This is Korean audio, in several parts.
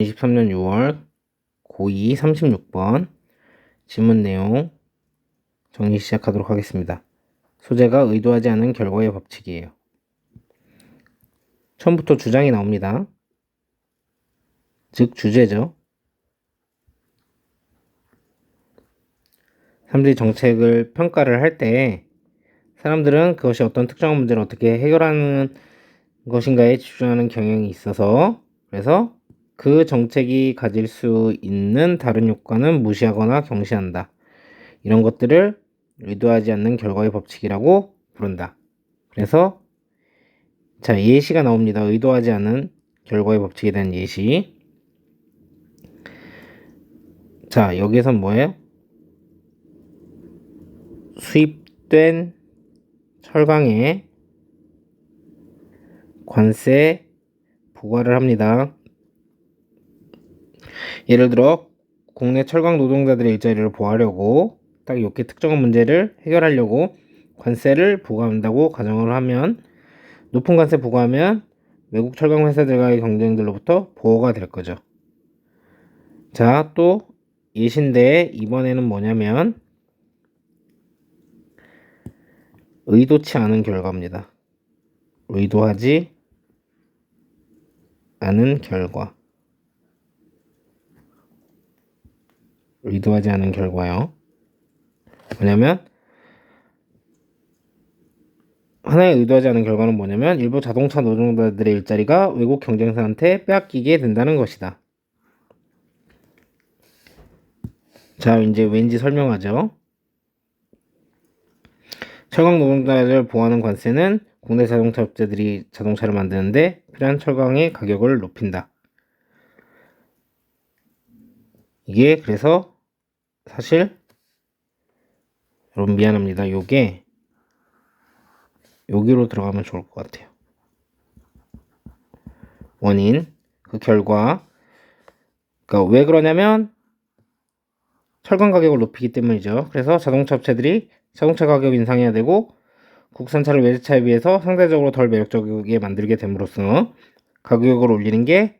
23년 6월 고2 36번 지문 내용 정리 시작하도록 하겠습니다. 소재가 의도하지 않은 결과의 법칙이에요. 처음부터 주장이 나옵니다. 즉 주제죠. 사람들이 정책을 평가를 할 때 사람들은 그것이 어떤 특정한 문제를 어떻게 해결하는 것인가에 집중하는 경향이 있어서 그래서 그 정책이 가질 수 있는 다른 효과는 무시하거나 경시한다. 이런 것들을 의도하지 않는 결과의 법칙이라고 부른다. 그래서 자 예시가 나옵니다. 의도하지 않은 결과의 법칙에 대한 예시. 자 여기에선 뭐예요? 수입된 철강에 관세 부과를 합니다. 예를 들어 국내 철강 노동자들의 일자리를 보호하려고 딱 이렇게 특정한 문제를 해결하려고 관세를 부과한다고 가정을 하면 높은 관세 부과하면 외국 철강 회사들과의 경쟁들로부터 보호가 될 거죠. 자, 또 예신데 이번에는 뭐냐면 의도치 않은 결과입니다. 의도하지 않은 결과. 의도하지 않은 결과요. 뭐냐면 하나의 의도하지 않은 결과는 뭐냐면 일부 자동차 노동자들의 일자리가 외국 경쟁사한테 빼앗기게 된다는 것이다. 자, 이제 왠지 설명하죠. 철강 노동자를 보호하는 관세는 국내 자동차 업체들이 자동차를 만드는데 필요한 철강의 가격을 높인다. 이게 그래서 사실 여러분 미안합니다. 요게 여기로 들어가면 좋을 것 같아요. 원인 그 결과 그러니까 왜 그러냐면 철강 가격을 높이기 때문이죠. 그래서 자동차 업체들이 자동차 가격 인상해야 되고 국산차를 외제차에 비해서 상대적으로 덜 매력적이게 만들게 됨으로써 가격을 올리는 게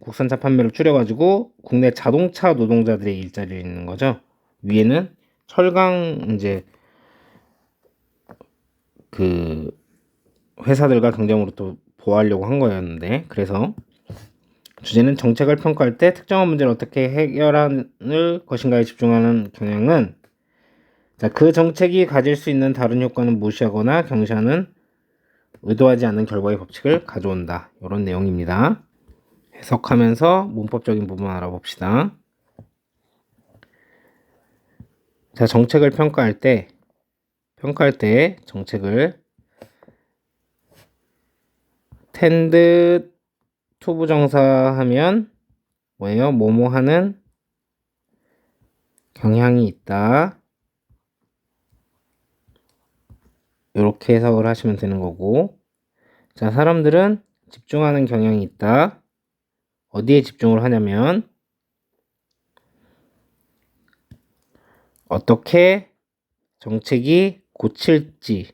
국산차 판매를 줄여가지고 국내 자동차 노동자들의 일자리를 있는 거죠. 위에는 철강 이제 그 회사들과 경쟁으로 또 보호하려고 한 거였는데 그래서 주제는 정책을 평가할 때 특정한 문제를 어떻게 해결할 것인가에 집중하는 경향은 자, 그 정책이 가질 수 있는 다른 효과는 무시하거나 경시하는 의도하지 않는 결과의 법칙을 가져온다. 이런 내용입니다. 해석하면서 문법적인 부분 알아봅시다. 자, 정책을 평가할 때, 평가할 때 정책을 텐드 투부정사 하면 뭐예요? 뭐뭐 하는 경향이 있다. 이렇게 해석을 하시면 되는 거고. 자, 사람들은 집중하는 경향이 있다. 어디에 집중을 하냐면, 어떻게 정책이 고칠지,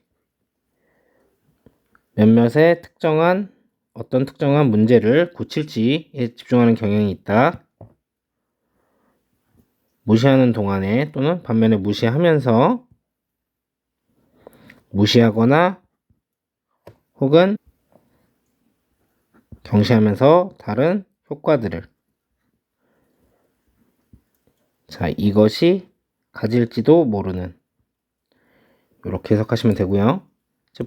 몇몇의 특정한, 어떤 특정한 문제를 고칠지에 집중하는 경향이 있다. 무시하는 동안에 또는 반면에 무시하면서 무시하거나 혹은 경시하면서 다른 효과들을 자 이것이 가질지도 모르는 이렇게 해석하시면 되고요.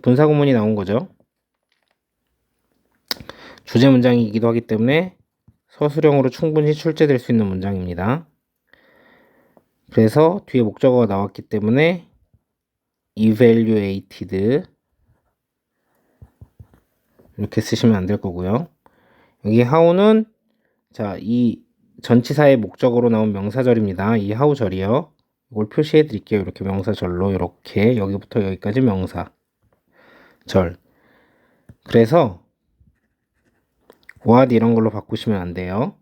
분사 구문이 나온 거죠. 주제 문장이기도 하기 때문에 서술형으로 충분히 출제될 수 있는 문장입니다. 그래서 뒤에 목적어가 나왔기 때문에 evaluated 이렇게 쓰시면 안 될 거고요. 여기 how는 자, 이 전치사의 목적으로 나온 명사절입니다. 이 how절이요. 이걸 표시해 드릴게요. 이렇게 명사절로 이렇게 여기부터 여기까지 명사 절. 그래서 what 이런 걸로 바꾸시면 안 돼요.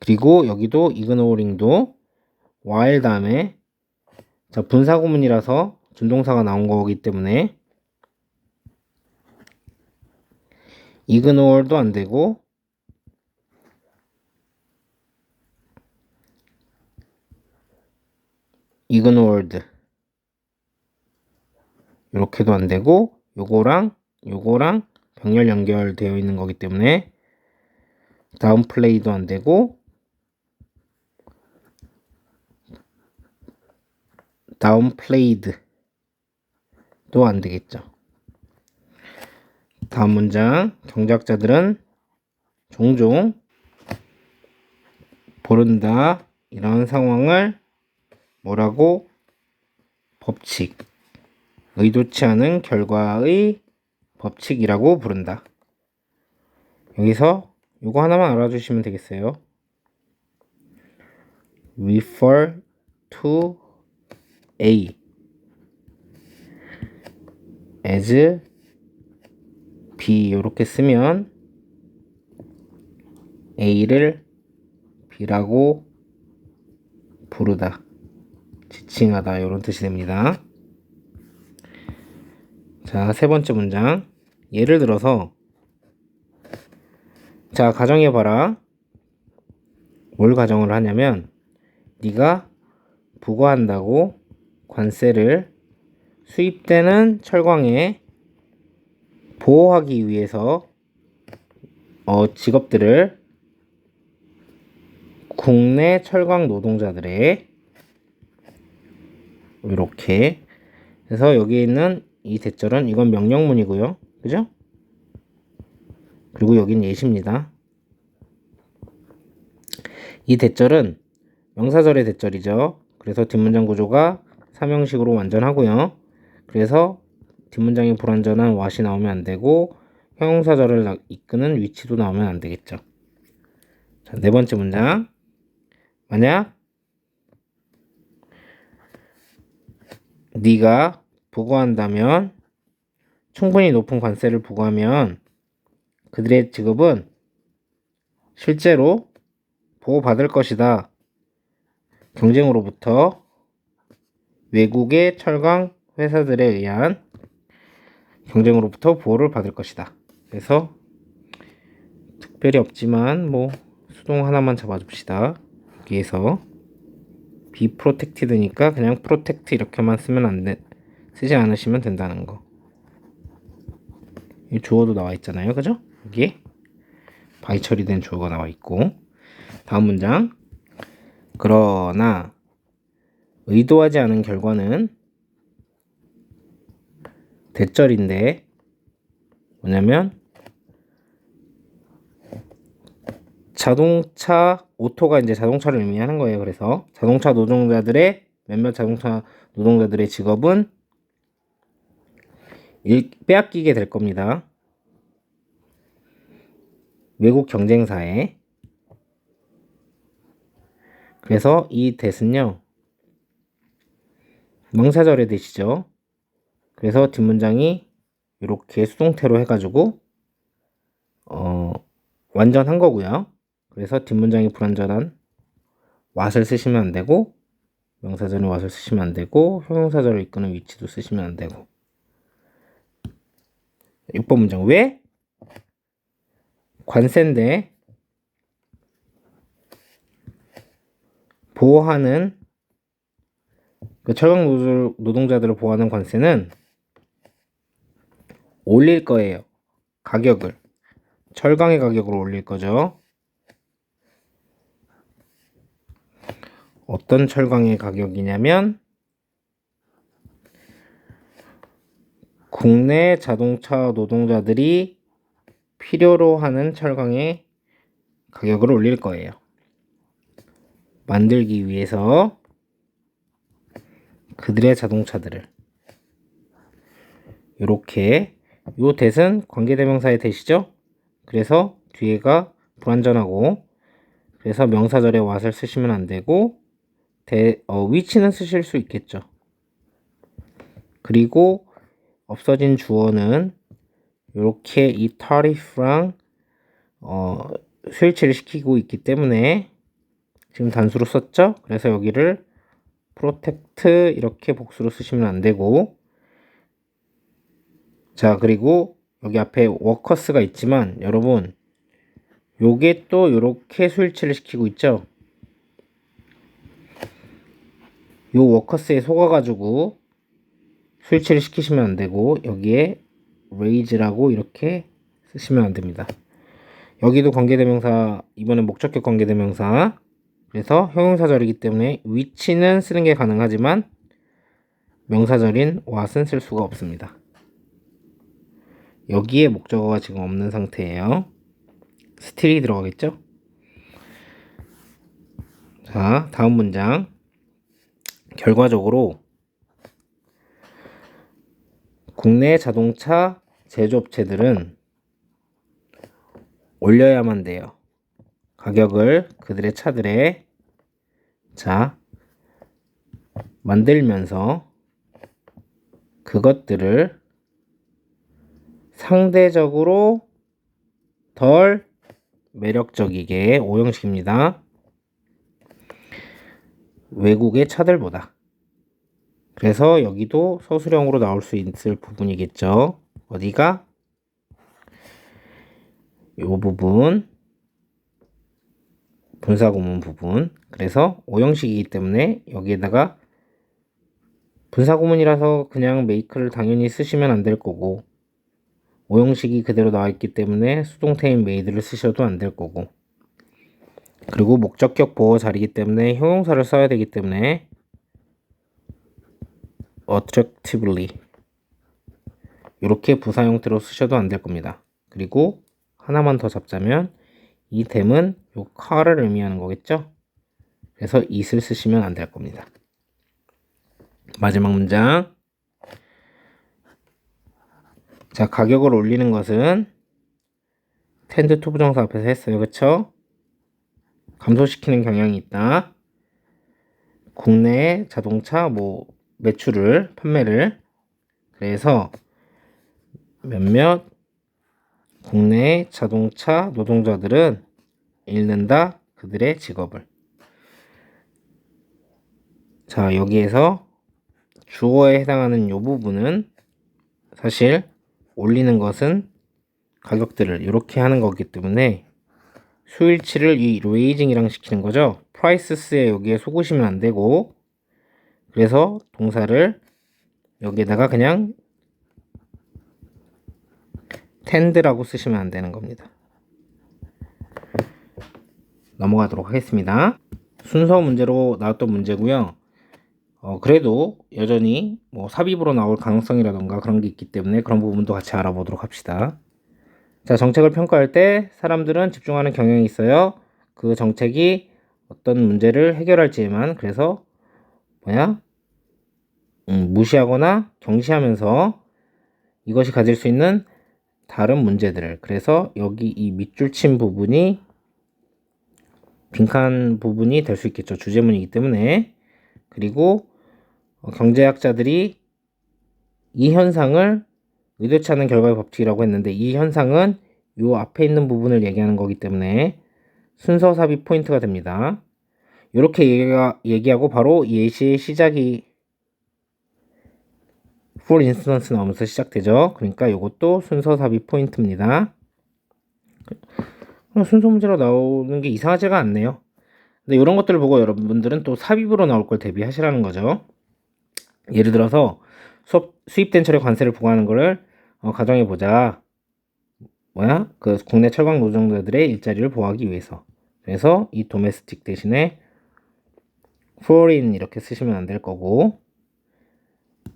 그리고 여기도 ignoring도 while 다음에 자 분사구문이라서 준동사가 나온 거기 때문에 ignore도 안 되고 ignored 이렇게도 안 되고 요거랑 요거랑 병렬 연결되어 있는 거기 때문에 downplay도 안 되고 downplayed 도안 되겠죠. 다음 문장 경제학자들은 종종 모른다 이런 상황을 뭐라고? 법칙. 의도치 않은 결과의 법칙이라고 부른다. 여기서 이거 하나만 알아주시면 되겠어요. refer to A. As B. 이렇게 쓰면 A를 B라고 부르다, 지칭하다 이런 뜻이 됩니다. 자, 세 번째 문장. 예를 들어서 자, 가정해 봐라. 뭘 가정을 하냐면 네가 부과한다고 관세를 수입되는 철광에 보호하기 위해서 어, 직업들을 국내 철광 노동자들의 이렇게 그래서 여기 있는 이 대절은 이건 명령문이고요. 그죠? 그리고 여긴 예시입니다. 이 대절은 명사절의 대절이죠. 그래서 뒷문장 구조가 삼형식으로 완전하고요. 그래서 뒷문장이 불완전한 왓이 나오면 안 되고 형용사절을 이끄는 위치도 나오면 안 되겠죠. 자, 네 번째 문장. 만약 네가 부과한다면 충분히 높은 관세를 부과하면 그들의 직업은 실제로 보호받을 것이다. 경쟁으로부터 외국의 철강 회사들에 의한 경쟁으로부터 보호를 받을 것이다. 그래서 특별히 없지만 뭐 수동 하나만 잡아줍시다. 여기에서 be protected니까 그냥 protect 이렇게만 쓰면 안 돼. 쓰지 않으시면 된다는 거. 이 주어도 나와 있잖아요. 그죠? 여기에 바이 처리된 주어가 나와 있고 다음 문장 그러나 의도하지 않은 결과는 대절인데 뭐냐면 자동차 오토가 이제 자동차를 의미하는 거예요. 그래서 자동차 노동자들의 몇몇 자동차 노동자들의 직업은 일, 빼앗기게 될 겁니다. 외국 경쟁사에 그래서 이 대은요 명사절의 대시죠. 그래서 뒷문장이 이렇게 수동태로 해가지고 어 완전한 거고요. 그래서 뒷문장이 불완전한 왓을 쓰시면 안 되고 명사절에 왓을 쓰시면 안 되고 형용사절을 이끄는 위치도 쓰시면 안 되고 6번 문장 왜 관세인데 보호하는 그 철강 노동자들을 보호하는 관세는 올릴 거예요. 가격을 철강의 가격을 올릴 거죠. 어떤 철강의 가격이냐면 국내 자동차 노동자들이 필요로 하는 철강의 가격을 올릴 거예요. 만들기 위해서 그들의 자동차들을 이렇게 요 대은 관계대명사의 대시죠. 그래서 뒤에가 불완전하고 그래서 명사절에 왓을 쓰시면 안 되고 대, 어, 위치는 쓰실 수 있겠죠. 그리고 없어진 주어는 이렇게 이 tariff랑 어, 스위치를 시키고 있기 때문에 지금 단수로 썼죠? 그래서 여기를 protect 이렇게 복수로 쓰시면 안 되고 자 그리고 여기 앞에 워커스가 있지만 여러분 요게 또 이렇게 스위치를 시키고 있죠? 요 워커스에 속아가지고 스위치를 시키시면 안 되고 여기에 raise라고 이렇게 쓰시면 안 됩니다. 여기도 관계대명사 이번엔 목적격 관계대명사 그래서 형용사절이기 때문에 위치는 쓰는 게 가능하지만 명사절인 what은 쓸 수가 없습니다. 여기에 목적어가 지금 없는 상태예요. still이 들어가겠죠? 자, 다음 문장. 결과적으로 국내 자동차 제조업체들은 올려야만 돼요. 가격을 그들의 차들에 자 만들면서 그것들을 상대적으로 덜 매력적이게 오형식입니다. 외국의 차들보다. 그래서 여기도 서술형으로 나올 수 있을 부분이겠죠. 어디가? 요 부분. 분사구문 부분. 그래서 오형식이기 때문에 여기에다가 분사구문이라서 그냥 메이크를 당연히 쓰시면 안 될 거고 오형식이 그대로 나와 있기 때문에 수동태인 메이드를 쓰셔도 안 될 거고 그리고 목적격 보호 자리이기 때문에 형용사를 써야 되기 때문에 attractively 이렇게 부사 형태로 쓰셔도 안 될 겁니다. 그리고 하나만 더 잡자면 이 댐은 요 car을 의미하는 거겠죠? 그래서 it을 쓰시면 안 될 겁니다. 마지막 문장. 자, 가격을 올리는 것은 텐드 투 부정사 앞에서 했어요. 그쵸? 감소시키는 경향이 있다. 국내 자동차 뭐 매출을 판매를 그래서 몇몇 국내 자동차 노동자들은 잃는다 그들의 직업을 자 여기에서 주어에 해당하는 요 부분은 사실 올리는 것은 가격들을 이렇게 하는 거기 때문에 수일치를 이 레이징이랑 시키는 거죠. 프라이스스에 여기에 속으시면 안 되고 그래서 동사를 여기에다가 그냥 텐드라고 쓰시면 안 되는 겁니다. 넘어가도록 하겠습니다. 순서 문제로 나왔던 문제고요. 어, 그래도 여전히 뭐 삽입으로 나올 가능성이라던가 그런 게 있기 때문에 그런 부분도 같이 알아보도록 합시다. 자, 정책을 평가할 때 사람들은 집중하는 경향이 있어요. 그 정책이 어떤 문제를 해결할지에만 그래서 뭐야? 음, 무시하거나 경시하면서 이것이 가질 수 있는 다른 문제들을 그래서 여기 이 밑줄 친 부분이 빈칸 부분이 될 수 있겠죠. 주제문이기 때문에 그리고 어, 경제학자들이 이 현상을 의도치 않은 결과의 법칙이라고 했는데 이 현상은 요 앞에 있는 부분을 얘기하는 거기 때문에 순서 삽입 포인트가 됩니다. 이렇게 얘기하고 바로 예시의 시작이 for instance 나오면서 시작되죠. 그러니까 이것도 순서 삽입 포인트입니다. 순서 문제로 나오는 게 이상하지가 않네요. 근데 이런 것들을 보고 여러분들은 또 삽입으로 나올 걸 대비하시라는 거죠. 예를 들어서 수입된 철의 관세를 부과하는 거를 어, 가정해 보자. 뭐야? 그 국내 철강 노동자들의 일자리를 보호하기 위해서. 그래서 이 도메스틱 대신에 foreign 이렇게 쓰시면 안 될 거고.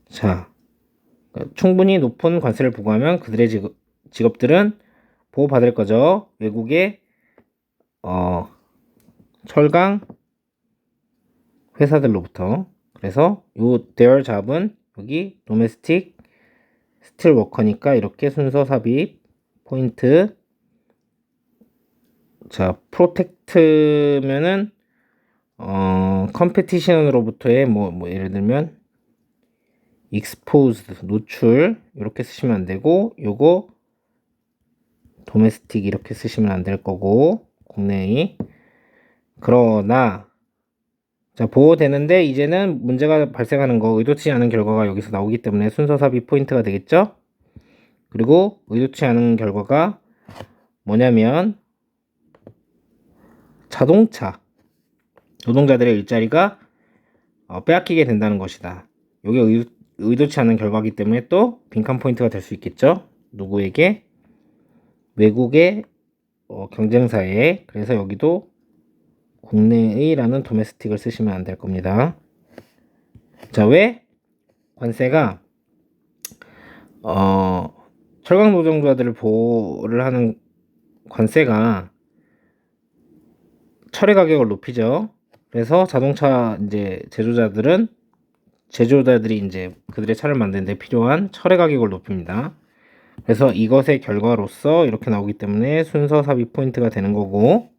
자, 그 충분히 높은 관세를 부과하면 그들의 직업, 직업들은 보호받을 거죠. 외국의 어, 철강 회사들로부터. 그래서 요 their 잡은 여기 domestic 스틸 워커니까 이렇게 순서 삽입 포인트. 자 프로텍트면은 어 컴페티션으로부터의 뭐, 뭐 예를 들면 exposed 노출 이렇게 쓰시면 안 되고 요거 도메스틱 이렇게 쓰시면 안 될 거고 국내의. 그러나 자 보호되는데 이제는 문제가 발생하는 거 의도치 않은 결과가 여기서 나오기 때문에 순서 삽입 포인트가 되겠죠 그리고 의도치 않은 결과가 뭐냐면 자동차 노동자들의 일자리가 어, 빼앗기게 된다는 것이다. 이게 의, 의도치 않은 결과이기 때문에 또 빈칸 포인트가 될 수 있겠죠. 누구에게? 외국의 어, 경쟁사에 그래서 여기도 국내의라는 도메스틱을 쓰시면 안 될 겁니다. 자, 왜 관세가 어, 철강 노동자들을 보호를 하는 관세가 철의 가격을 높이죠. 그래서 자동차 이제 제조자들은 제조자들이 이제 그들의 차를 만드는 데 필요한 철의 가격을 높입니다. 그래서 이것의 결과로서 이렇게 나오기 때문에 순서 삽입 포인트가 되는 거고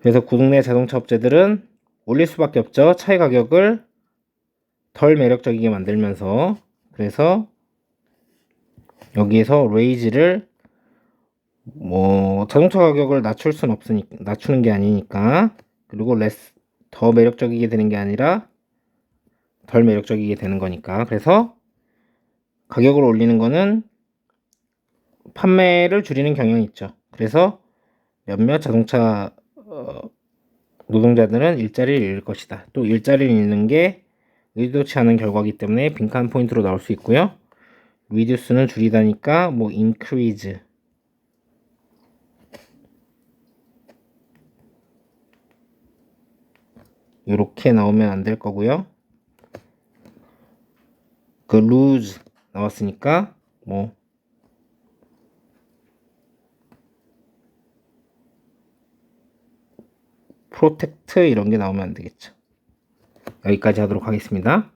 그래서 국내 자동차 업체들은 올릴 수밖에 없죠. 차의 가격을 덜 매력적이게 만들면서 그래서 여기에서 레이지를 뭐 자동차 가격을 낮출 순 없으니까 낮추는 게 아니니까 그리고 레스 더 매력적이게 되는 게 아니라 덜 매력적이게 되는 거니까 그래서 가격을 올리는 거는 판매를 줄이는 경향이 있죠. 그래서 몇몇 자동차 어, 노동자들은 일자리를 잃을 것이다. 또 일자리를 잃는 게 의도치 않은 결과이기 때문에 빈칸 포인트로 나올 수 있고요. reduce는 줄이다니까 뭐 increase 이렇게 나오면 안 될 거고요. 그 lose 나왔으니까 뭐 protect 이런 게 나오면 안 되겠죠. 여기까지 하도록 하겠습니다.